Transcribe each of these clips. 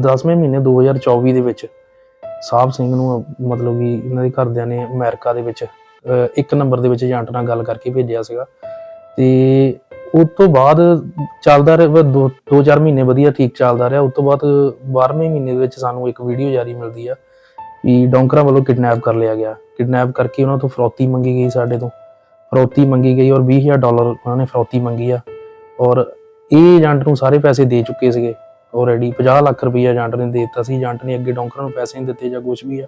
10ਵੇਂ ਮਹੀਨੇ 2024 ਦੇ ਵਿੱਚ ਸਾਹਿਬ ਸਿੰਘ ਨੂੰ, ਮਤਲਬ ਕਿ ਇਹਨਾਂ ਦੇ ਘਰਦਿਆਂ ਨੇ ਅਮਰੀਕਾ ਦੇ ਵਿੱਚ ਇੱਕ ਨੰਬਰ ਦੇ ਵਿੱਚ ਏਜੰਟ ਨਾਲ ਗੱਲ ਕਰਕੇ ਭੇਜਿਆ ਸੀਗਾ। ਤੇ ਉਸ ਤੋਂ ਬਾਅਦ ਚੱਲਦਾ ਰਿਹਾ 2-4 ਮਹੀਨੇ ਵਧੀਆ ਠੀਕ ਚੱਲਦਾ ਰਿਹਾ। ਉਸ ਤੋਂ ਬਾਅਦ 12ਵੇਂ ਮਹੀਨੇ ਦੇ ਵਿੱਚ ਸਾਨੂੰ ਇੱਕ ਵੀਡੀਓ ਜਾਰੀ ਮਿਲਦੀ ਆ ਵੀ ਡੌਂਕਰਾਂ ਵੱਲੋਂ ਕਿਡਨੈਪ ਕਰ ਲਿਆ ਗਿਆ। ਕਿਡਨੈਪ ਕਰਕੇ ਉਹਨਾਂ ਤੋਂ ਫਰੋਤੀ ਮੰਗੀ ਗਈ ਸਾਡੇ ਤੋਂ। ਫਰੋਤੀ ਮੰਗੀ ਗਈ ਔਰ 20000 ਡਾਲਰ ਉਹਨਾਂ ਨੇ ਫਰੋਤੀ ਮੰਗੀ ਆ। ਔਰ ਇਹ ਏਜੰਟ ਨੂੰ ਸਾਰੇ ਪੈਸੇ ਦੇ ਚੁੱਕੇ ਸੀਗੇ। ਆਲਰੇਡੀ 50 ਲੱਖ ਰੁਪਈਆ ਏਜੰਟ ਨੇ ਦੇ ਦਿੱਤਾ ਸੀ। ਏਜੰਟ ਨੇ ਅੱਗੇ ਡੌਂਕਰਾਂ ਨੂੰ ਪੈਸੇ ਨਹੀਂ ਦਿੱਤੇ ਜਾਂ ਕੁਝ ਵੀ ਆ।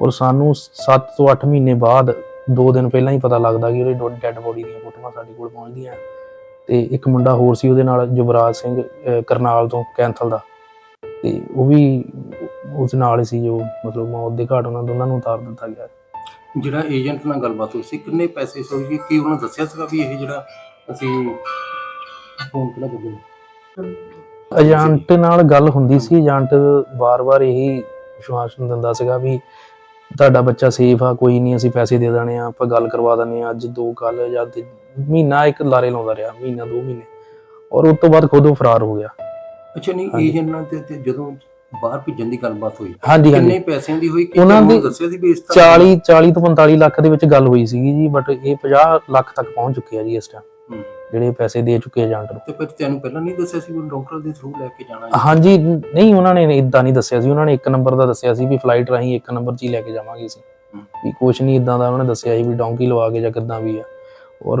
ਔਰ ਸਾਨੂੰ 7 ਤੋਂ 8 ਮਹੀਨੇ ਬਾਅਦ 2 ਦਿਨ ਪਹਿਲਾਂ ਹੀ ਪਤਾ ਲੱਗਦਾ ਕਿ ਉਹਦੇ ਡੈੱਡ ਬੋਡੀ ਦੀਆਂ ਫੋਟੋਆਂ ਸਾਡੇ ਕੋਲ ਪਹੁੰਚਦੀਆਂ। ਤੇ ਇੱਕ ਮੁੰਡਾ ਹੋਰ ਸੀ ਉਹਦੇ ਨਾਲ ਯੁਵਰਾਜ ਸਿੰਘ ਕਰਨਾਲ ਤੋਂ, ਕੈਂਥਲ ਦਾ। ਤੇ ਉਹ ਵੀ ਉਸ ਨਾਲ ਹੀ ਸੀ ਜੋ ਮਤਲਬ ਮੌਤ ਦੇ ਘਾਟ ਉਹਨਾਂ ਦੋਨਾਂ ਨੂੰ ਉਤਾਰ ਦਿੱਤਾ ਗਿਆ। ਜਿਹੜਾ ਏਜੰਟ ਨਾਲ ਗੱਲਬਾਤ ਹੋਈ ਸੀ, ਕਿੰਨੇ ਪੈਸੇ ਸੀ ਕੀ ਉਹਨਾਂ ਦੱਸਿਆ ਸੀਗਾ ਵੀ ਇਹ ਜਿਹੜਾ ਅਸੀਂ ਫੋਨ ਕਿਹੜਾ ਬੋਲਦੇ ਏਜੰਟ ਨਾਲ ਗੱਲ ਹੁੰਦੀ ਸੀ ਏਜੰਟ ਵਾਰ-ਵਾਰ ਇਹੀ ਵਿਸ਼ਵਾਸਨ ਦਿੰਦਾ ਸੀਗਾ ਵੀ ਤੁਹਾਡਾ ਬੱਚਾ ਸੇਫ ਆ ਕੋਈ ਨਹੀਂ ਅਸੀਂ ਪੈਸੇ ਦੇ ਦੇਣੇ ਆ ਆਪਾਂ ਗੱਲ ਕਰਵਾ ਦਿੰਦੇ ਆ ਅੱਜ ਦੋ ਕੱਲ ਜਾਂ ਤੇ ਮਹੀਨਾ ਇੱਕ ਲਾਰੇ ਲਾਉਂਦਾ ਰਿਹਾ ਮਹੀਨਾ ਦੋ ਮਹੀਨੇ। ਔਰ ਉਸ ਤੋਂ ਬਾਅਦ ਖੁਦ ਉਹ ਫਰਾਰ ਹੋ ਗਿਆ। ਅੱਛਾ ਨਹੀਂ। ਏਜੰਟ ਨਾਲ ਤੇ ਤੇ ਜਦੋਂ ਬਾਹਰ ਭੇਜਣ ਦੀ ਗੱਲਬਾਤ ਹੋਈ ਹਾਂਜੀ ਕਿੰਨੇ ਪੈਸਿਆਂ ਦੀ ਹੋਈ? ਉਹਨਾਂ ਦੀ ਦੱਸਿਆ ਸੀ ਵੀ ਇਸ ਤਰ੍ਹਾਂ 40 40 ਤੋਂ 45 ਲੱਖ ਦੇ ਵਿੱਚ ਗੱਲ ਹੋਈ ਸੀਗੀ ਜੀ ਬਟ ਇਹ 50 ਲੱਖ ਤੱਕ ਪਹੁੰਚ ਚੁੱਕੇ ਆ ਜੀ ਇਸ ਟਾਈਮ। ਜਿਹੜੇ ਪੈਸੇ ਦੇ ਚੁੱਕੇ ਏਜੰਟ ਨੂੰ ਤੇ ਫਿਰ ਤੈਨੂੰ ਪਹਿਲਾਂ ਨਹੀਂ ਦੱਸਿਆ ਸੀ ਵੀ ਡਾਕਟਰ ਦੇ ਥਰੂ ਲੈ ਕੇ ਜਾਣਾ? ਹਾਂਜੀ ਨਹੀਂ ਉਹਨਾਂ ਨੇ ਇਦਾਂ ਨਹੀਂ ਦੱਸਿਆ ਸੀ ਉਹਨਾਂ ਨੇ ਇੱਕ ਨੰਬਰ ਦਾ ਦੱਸਿਆ ਸੀ ਵੀ ਫਲਾਈਟ ਰਾਹੀਂ ਇੱਕ ਨੰਬਰ 'ਚ ਹੀ ਲੈ ਕੇ ਜਾਵਾਂਗੇ ਅਸੀਂ। ਵੀ ਕੁਛ ਨਹੀਂ ਇਦਾਂ ਦਾ ਉਹਨਾਂ ਨੇ ਦੱਸਿਆ ਸੀ ਵੀ ਡੌਂਕੀ ਲਵਾ ਕੇ ਜਾਂ ਕਿੱਦਾਂ ਵੀ ਆ ਔਰ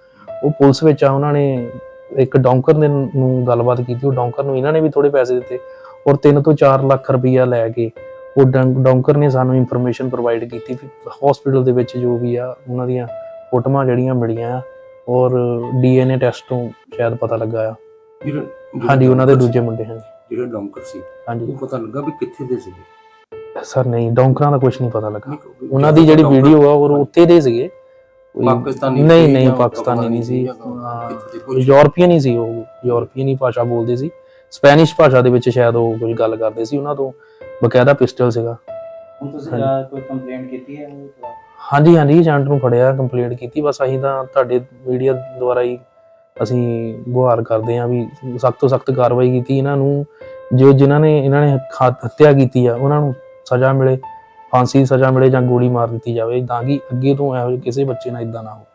ਉਹ ਪੁਲਿਸ ਵਿੱਚ ਆ ਉਹਨਾਂ ਨੇ ਇੱਕ ਡੌਂਕਰ ਨੇ ਨੂੰ ਗੱਲਬਾਤ ਕੀਤੀ ਉਹ ਡੌਂਕਰ ਨੂੰ ਇਹਨਾਂ ਨੇ ਵੀ ਥੋੜੇ ਪੈਸੇ ਦਿੱਤੇ ਔਰ 3 ਤੋਂ 4 ਲੱਖ ਰੁਪਈਆ ਲੈ ਕੇ ਉਹ ਡੌਂਕਰ ਨੇ ਸਾਨੂੰ ਇਨਫੋਰਮੇਸ਼ਨ ਪ੍ਰੋਵਾਈਡ ਕੀਤੀ ਕਿ ਹਸਪੀਟਲ ਦੇ ਵਿੱਚ ਜੋ ਵੀ ਆ ਉਹਨਾਂ ਦੀਆਂ ਫੋਟੋਆਂ ਜਿਹੜੀਆਂ ਮਿਲੀਆਂ ਆ ਔਰ ਡੀਐਨਏ ਟੈਸਟ ਤੋਂ ਸ਼ਾਇਦ ਪਤਾ ਲੱਗਾ ਆ। ਹਾਂਜੀ ਉਹਨਾਂ ਦੇ ਦੂਜੇ ਮੁੰਡੇ ਹਨ ਜਿਹੜਾ ਡਾਕਟਰ ਸੀ ਹਾਂਜੀ। ਉਹ ਪਤਾ ਲੱਗਾ ਵੀ ਕਿੱਥੇ ਦੇ ਸੀਗੇ? ਸਰ ਨਹੀਂ ਡੌਂਕਰਾਂ ਦਾ ਕੁਝ ਨਹੀਂ ਪਤਾ ਲੱਗਾ। ਉਹਨਾਂ ਦੀ ਜਿਹੜੀ ਵੀਡੀਓ ਆ ਉਹ ਉੱਥੇ ਦੇ ਸੀਗੇ। ਕੋਈ- ਪਾਕਿਸਤਾਨੀ ਨਹੀਂ ਨਹੀਂ ਪਾਕਿਸਤਾਨੀ ਨਹੀਂ ਸੀ ਯੂਰਪੀਅਨ ਹੀ ਸੀ ਉਹ ਯੂਰਪੀਅਨ ਹੀ ਭਾਸ਼ਾ ਬੋਲਦੇ ਸੀ। ਸਪੈਨਿਸ਼ ਭਾਸ਼ਾ ਦੇ ਵਿੱਚ ਸ਼ਾਇਦ ਉਹ ਕੁਝ ਗੱਲ ਕਰਦੇ ਸੀ ਉਹਨਾਂ ਤੋਂ ਬਕਾਇਦਾ ਪਿਸਟਲ ਸੀਗਾ। ਹੁਣ ਤੁਸੀਂ ਕੋਈ ਕੰਪਲੇਂਟ ਕੀਤੀ ਹੈ? ਉਹਦੇ ਖਿਲਾਫ਼? ਹਾਂਜੀ ਹਾਂਜੀ ਏਜੰਟ ਨੂੰ ਫੜਿਆ ਕੰਪਲੀਟ ਕੀਤੀ ਬਸ ਅਸੀਂ ਤਾਂ ਤੁਹਾਡੇ ਮੀਡੀਆ ਦੁਆਰਾ ਹੀ ਅਸੀਂ ਗੁਹਾਰ ਕਰਦੇ ਹਾਂ ਵੀ ਸਖਤ ਤੋਂ ਸਖਤ ਕਾਰਵਾਈ ਕੀਤੀ ਇਹਨਾਂ ਨੂੰ। ਜੋ ਜਿਨ੍ਹਾਂ ਨੇ ਇਹਨਾਂ ਨੇ ਹੱਤਿਆ ਕੀਤੀ ਆ ਉਹਨਾਂ ਨੂੰ ਸਜ਼ਾ ਮਿਲੇ। ਫਾਂਸੀ ਦੀ ਸਜ਼ਾ ਮਿਲੇ ਜਾਂ ਗੋਲੀ ਮਾਰ ਦਿੱਤੀ ਜਾਵੇ, ਤਾਂ ਕਿ ਅੱਗੇ ਤੋਂ ਇਹੋ ਜਿਹੇ ਕਿਸੇ ਬੱਚੇ ਨਾਲ ਇਦਾਂ ਨਾ ਹੋਵੇ।